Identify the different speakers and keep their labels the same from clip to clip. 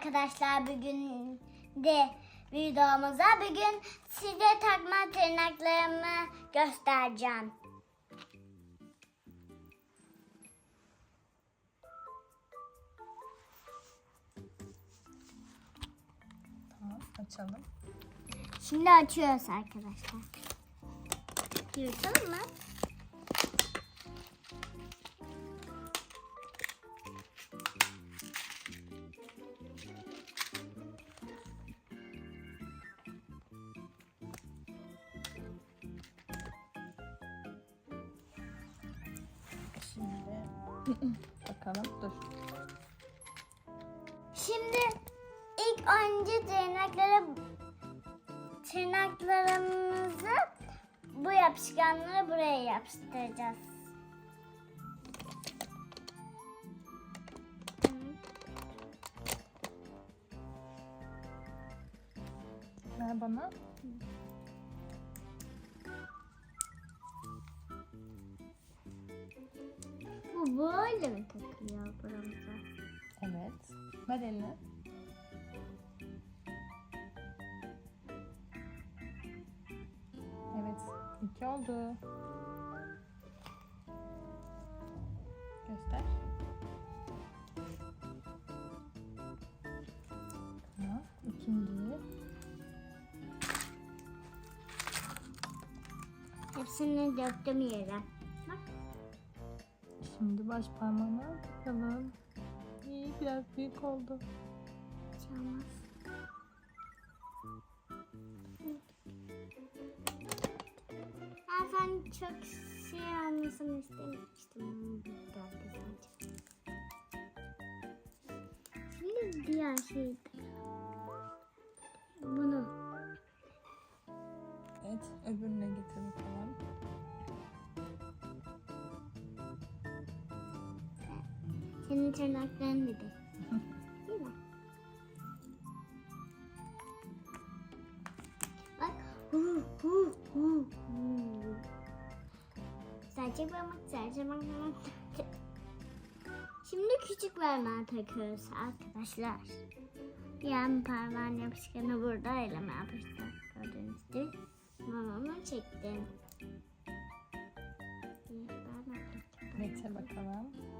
Speaker 1: arkadaşlar bugün de videomuza. Bugün size takma tırnaklarımı göstereceğim.
Speaker 2: Tamam açalım.
Speaker 1: Şimdi açıyoruz arkadaşlar. Yırtalım mı?
Speaker 2: Bakalım dur.
Speaker 1: Şimdi ilk önce tırnakları tırnaklarımızı bu yapışkanları buraya yapıştıracağız.
Speaker 2: Ver bana.
Speaker 1: Böyle mi takılıyor buramıza?
Speaker 2: Evet. Ver elini. Evet. iki oldu. Göster. Tamam. İkinciyi.
Speaker 1: Hepsini döktüm yere.
Speaker 2: Şimdi baş parmağına takalım. İyi biraz büyük oldu.
Speaker 1: Çalmaz. Ben sen çok şey olmasını istemiştim. Biraz güzelce. Şimdi diğer şey bunu.
Speaker 2: Evet. Öbürüne
Speaker 1: Senin tırnakların dedi. Değil mi? Bak. Hu hu hu hu. Sadece parmak, sadece parmak. Şimdi küçük parmağı takıyoruz arkadaşlar. Yan parmağın yapışkanı burada elime yapıştı. Gördüğünüz gibi. Mamamı çektim.
Speaker 2: Getir bakalım.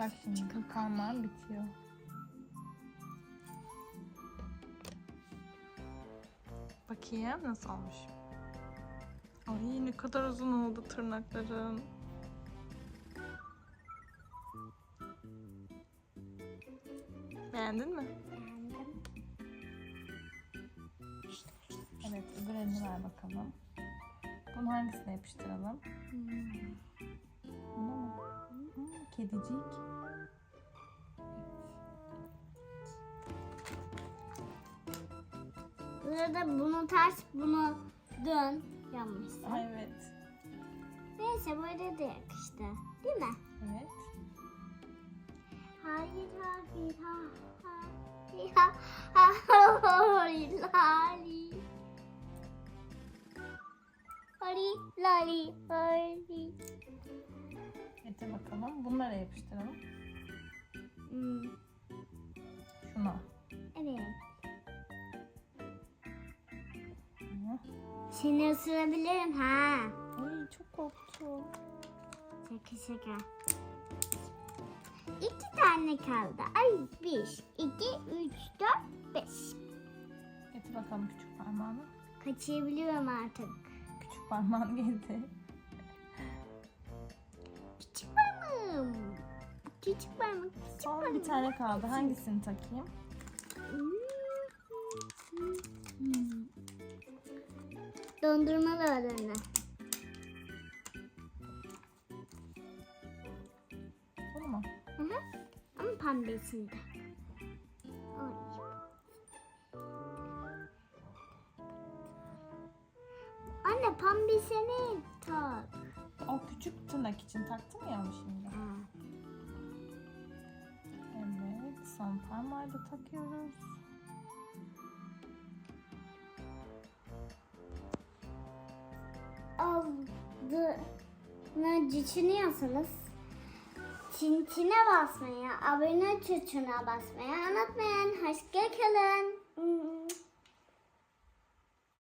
Speaker 2: Bak şimdi parmağın bitiyor. Bakayım nasıl olmuş. Ay ne kadar uzun oldu tırnakların. Beğendin mi?
Speaker 1: Beğendim.
Speaker 2: Evet öbür elini ver bakalım. Bunu hangisine yapıştıralım?
Speaker 1: Hmm.
Speaker 2: Kedicik.
Speaker 1: Burada bunu ters, bunu dön. Yanlışsa.
Speaker 2: Ay, evet.
Speaker 1: Neyse böyle de yakıştı. Değil mi?
Speaker 2: Evet.
Speaker 1: Hayır hayır hayır ha hayır lali. Hali lali
Speaker 2: Getir bakalım. Bunları yapıştıralım.
Speaker 1: Hmm,
Speaker 2: Şuna.
Speaker 1: evet. Seni ısırabilirim ha.
Speaker 2: Ay çok korktum.
Speaker 1: Şaka şaka. İki tane kaldı. Ay bir, iki, üç, dört, beş.
Speaker 2: Getir bakalım küçük parmağını.
Speaker 1: Kaçabiliyorum artık.
Speaker 2: Küçük parmağını getir.
Speaker 1: Küçük parmağım. Küçük parmak. Küçük
Speaker 2: Son
Speaker 1: parmak.
Speaker 2: bir tane kaldı. Hangisini takayım?
Speaker 1: Dondurma da var anne.
Speaker 2: Bunu mu?
Speaker 1: Hı hı. Ama pembesinde. Anne pembesini tak.
Speaker 2: O küçük tırnak için taktım ya onu şimdi.
Speaker 1: Ha.
Speaker 2: Evet. Son parmağı da takıyoruz.
Speaker 1: Aldığını düşünüyorsanız Tintine basmayı, abone tuşuna basmayı unutmayın. Hoşçakalın.